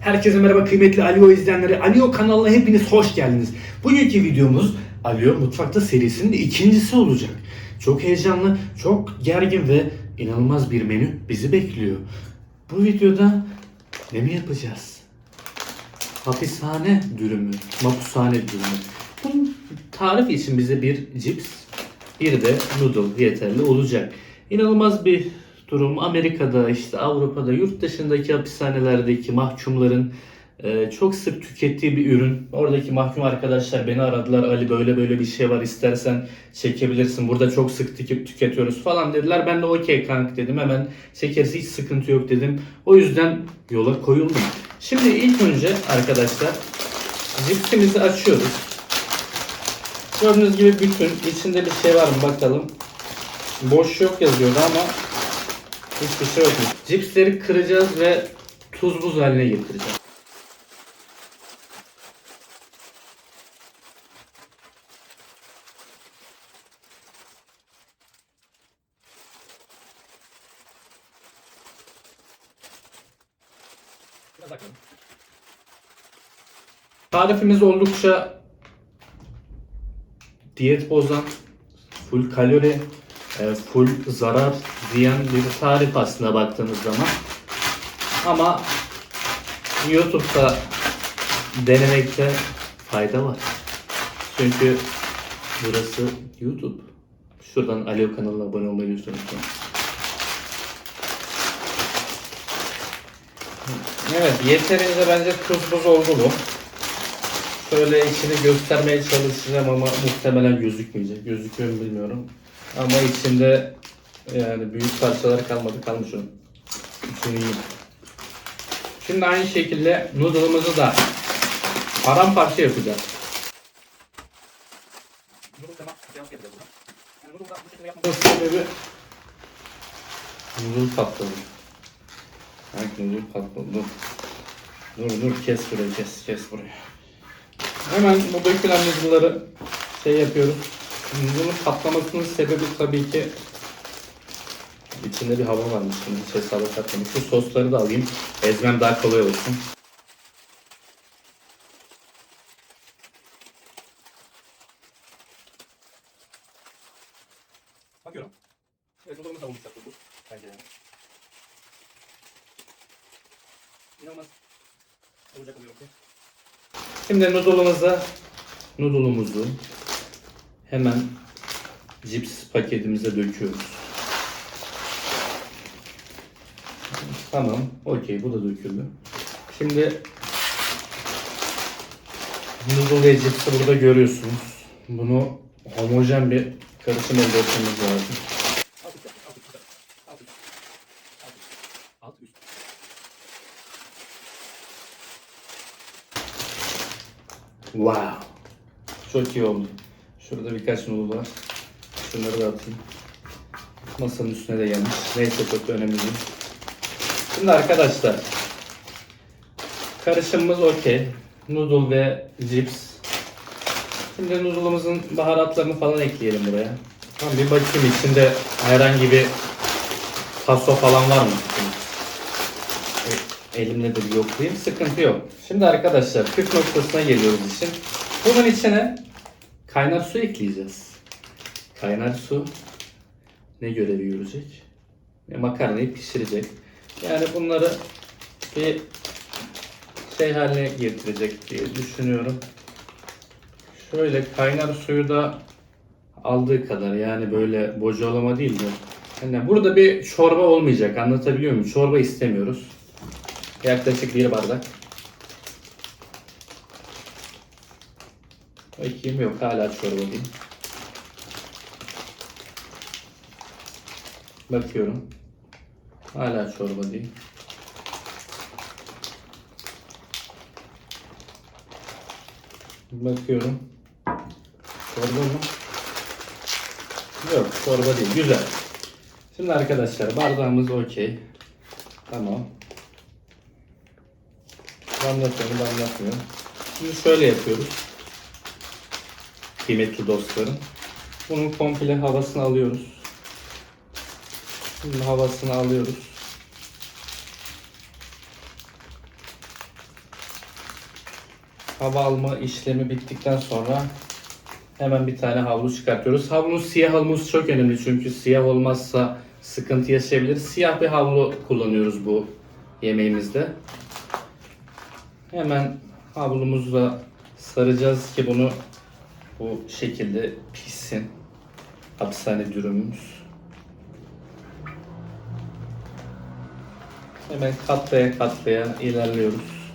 Herkese merhaba kıymetli Alio izleyenleri. Alio kanalına hepiniz hoş geldiniz. Bugünkü videomuz Alio Mutfakta serisinin ikincisi olacak. Çok heyecanlı, çok gergin ve inanılmaz bir menü bizi bekliyor. Bu videoda ne mi yapacağız? Hapishane dürümü, mapushane dürümü. Bunun tarifi için bize bir cips, bir de noodle yeterli olacak. İnanılmaz bir durum. Amerika'da, işte Avrupa'da, yurt dışındaki hapishanelerdeki mahkumların e, çok sık tükettiği bir ürün. Oradaki mahkum arkadaşlar beni aradılar. Ali böyle böyle bir şey var istersen çekebilirsin. Burada çok sık tüket- tüketiyoruz falan dediler. Ben de okey kank dedim. Hemen çekeriz hiç sıkıntı yok dedim. O yüzden yola koyuldum. Şimdi ilk önce arkadaşlar cipsimizi açıyoruz. Gördüğünüz gibi bütün içinde bir şey var mı bakalım. Boş yok yazıyordu ama hiçbir şey yok. Cipsleri kıracağız ve tuz buz haline getireceğiz. Tarifimiz oldukça diyet bozan, full kalori, full zarar diyen bir tarif aslında baktığınız zaman. Ama YouTube'da denemekte fayda var. Çünkü burası YouTube. Şuradan Alo kanalına abone olmayı unutmayın. Evet yeterince bence tuz buz oldu bu. Şöyle içini göstermeye çalışacağım ama muhtemelen gözükmeyecek. Gözüküyor mu bilmiyorum. Ama içinde yani büyük parçalar kalmadı kalmış onun. Şimdi aynı şekilde noodle'ımızı da paramparça yapacağız. Sebebi patladı. Hangi noodle patladı? Dur. Dur dur kes burayı kes kes burayı. Hemen bu dökülen noodle'ları şey yapıyoruz. Noodle'ın patlamasının sebebi tabii ki içinde bir hava varmış. Şimdi hiç hesaba katmadım. Şu sosları da alayım. Ezmem daha kolay olsun. Bakıyorum. Evet, noodle'ımız da olacak bu. Bence yani. İnanılmaz. Olacak oluyor ki. Şimdi noodle'ımızı noodle'umuzu hemen cips paketimize döküyoruz. Tamam, okey bu da döküldü. Şimdi noodle ve cipsi burada görüyorsunuz. Bunu homojen bir karışım elde etmemiz lazım. Wow. Çok iyi oldu. Şurada birkaç noodle var. Şunları da atayım. Masanın üstüne de gelmiş. Neyse çok da önemli değil. Şimdi arkadaşlar. Karışımımız okey. Noodle ve cips. Şimdi noodle'ımızın baharatlarını falan ekleyelim buraya. Tamam bir bakayım içinde herhangi bir taso falan var mı? E, Elimle de bir yoklayayım. Sıkıntı yok. Şimdi arkadaşlar püf noktasına geliyoruz için. Bunun içine kaynar su ekleyeceğiz. Kaynar su ne görevi görecek? E, makarnayı pişirecek. Yani bunları bir şey haline getirecek diye düşünüyorum. Şöyle kaynar suyu da aldığı kadar yani böyle bocalama değil de. Yani burada bir çorba olmayacak anlatabiliyor muyum? Çorba istemiyoruz. Yaklaşık bir bardak. Bakayım yok hala çorba değil. Bakıyorum. Hala çorba değil. Bakıyorum. Çorba mı? Yok çorba değil. Güzel. Şimdi arkadaşlar bardağımız okey. Tamam. Damlatıyor mu damlatmıyor. Şimdi şöyle yapıyoruz. Kıymetli dostlarım. Bunun komple havasını alıyoruz. Şimdi havasını alıyoruz. hava alma işlemi bittikten sonra hemen bir tane havlu çıkartıyoruz. Havlumuz siyah havlumuz çok önemli çünkü siyah olmazsa sıkıntı yaşayabiliriz. Siyah bir havlu kullanıyoruz bu yemeğimizde. Hemen havlumuzla saracağız ki bunu bu şekilde pişsin. Hapishane dürümümüz. Hemen katlaya katlaya ilerliyoruz.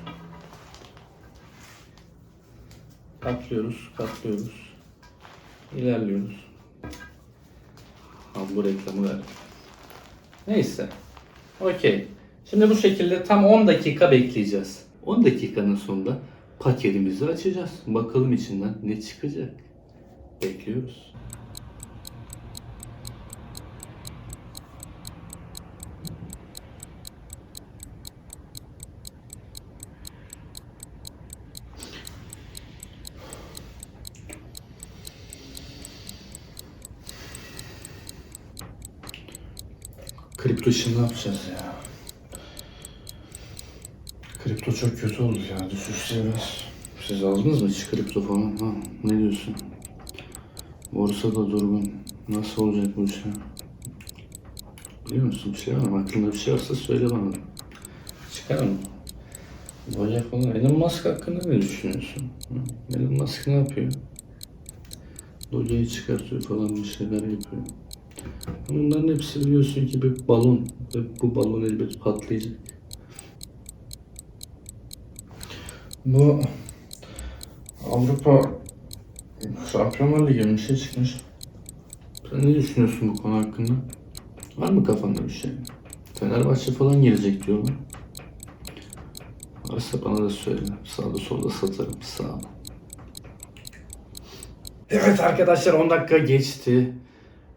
Katlıyoruz, katlıyoruz. İlerliyoruz. Ha, bu reklamı ver. Neyse. Okey. Şimdi bu şekilde tam 10 dakika bekleyeceğiz. 10 dakikanın sonunda paketimizi açacağız. Bakalım içinden ne çıkacak. Bekliyoruz. Kripto için ne yapacağız ya? Kripto çok kötü oldu ya. Düşüşte biraz. Siz aldınız mı hiç kripto falan? Ha, ne diyorsun? Borsa da durgun. Nasıl olacak bu iş ya? Biliyor musun bir şey var mı? Aklında bir şey varsa söyle bana. Çıkar mı? Bayağı falan. Elon Musk hakkında ne düşünüyorsun? Hı? Elon Musk ne yapıyor? Doge'yi çıkartıyor falan bir şeyler yapıyor. Bunların hepsi biliyorsun ki bir balon ve bu balon elbet patlayacak. Bu Avrupa Şampiyonlar Ligi bir şey çıkmış. Sen ne düşünüyorsun bu konu hakkında? Var mı kafanda bir şey? Fenerbahçe falan gelecek diyorlar. Varsa bana da söyle. Sağda solda satarım. Sağ ol. Evet arkadaşlar 10 dakika geçti.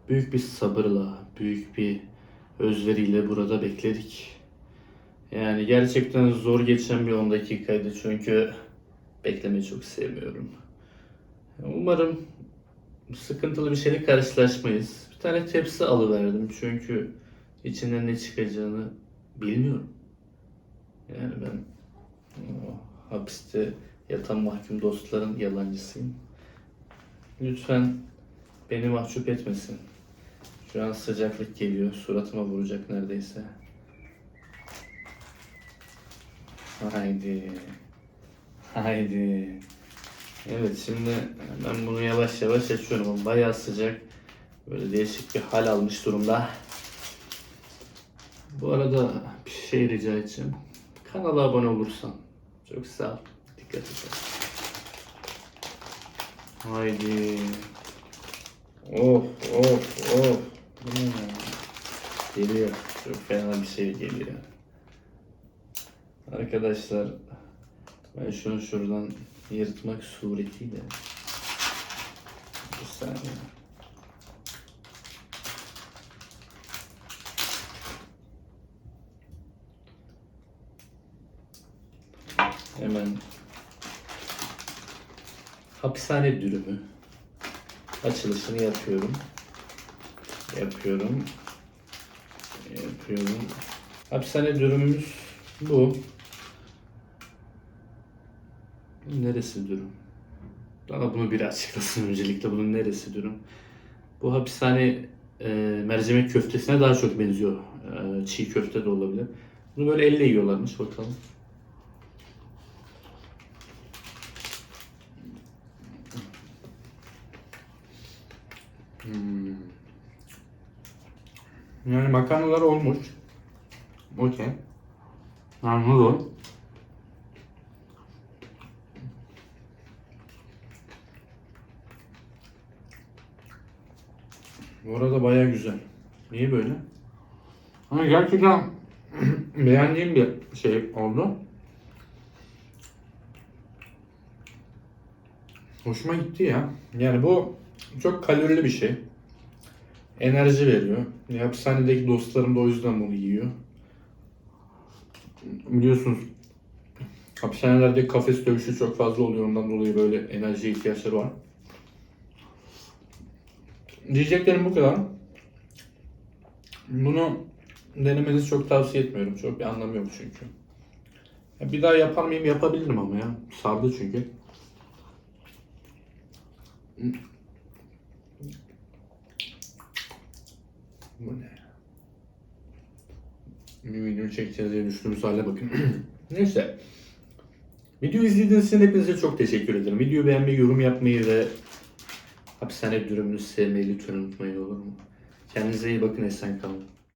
Büyük bir sabırla, büyük bir özveriyle burada bekledik. Yani gerçekten zor geçen bir 10 dakikaydı çünkü beklemeyi çok sevmiyorum. Umarım sıkıntılı bir şeyle karşılaşmayız. Bir tane tepsi alıverdim çünkü içinden ne çıkacağını bilmiyorum. Yani ben hapiste yatan mahkum dostların yalancısıyım. Lütfen beni mahcup etmesin. Şu an sıcaklık geliyor. Suratıma vuracak neredeyse. Haydi. Haydi. Evet şimdi ben bunu yavaş yavaş açıyorum. Bayağı sıcak. Böyle değişik bir hal almış durumda. Bu arada bir şey rica edeceğim. Kanala abone olursan. Çok sağ ol. Dikkat et. Haydi. Of of of. Hmm. Geliyor. Çok fena bir şey geliyor. Arkadaşlar ben şunu şuradan yırtmak suretiyle bir saniye. Hemen hapishane dürümü açılışını yapıyorum. Yapıyorum. Yapıyorum. Hapishane dürümümüz bu. Neresi dürüm? Bana bunu biri açıklasın öncelikle. Bunun neresi dürüm? Bu hapishane e, mercimek köftesine daha çok benziyor. E, çiğ köfte de olabilir. Bunu böyle elle yiyorlarmış bakalım. Hmm. Yani makarnalar olmuş. Okey. Yani Bu arada baya güzel. Niye böyle? Ama gerçekten beğendiğim bir şey oldu. Hoşuma gitti ya. Yani bu çok kalorili bir şey. Enerji veriyor. Hapishanedeki dostlarım da o yüzden bunu yiyor. Biliyorsunuz hapishanelerde kafes dövüşü çok fazla oluyor. Ondan dolayı böyle enerji ihtiyaçları var. Diyeceklerim bu kadar. Bunu denemenizi çok tavsiye etmiyorum. Çok bir anlamı yok çünkü. Bir daha yapar mıyım? Yapabilirim ama ya. Sardı çünkü. Bu ne? Bir video çekeceğiz diye düştüğümüz hale bakın. Neyse. Video izlediğiniz için hepinize çok teşekkür ederim. Videoyu beğenmeyi, yorum yapmayı ve hapishane dürümünü sevmeyi lütfen unutmayın olur mu? Kendinize iyi bakın, esen kalın.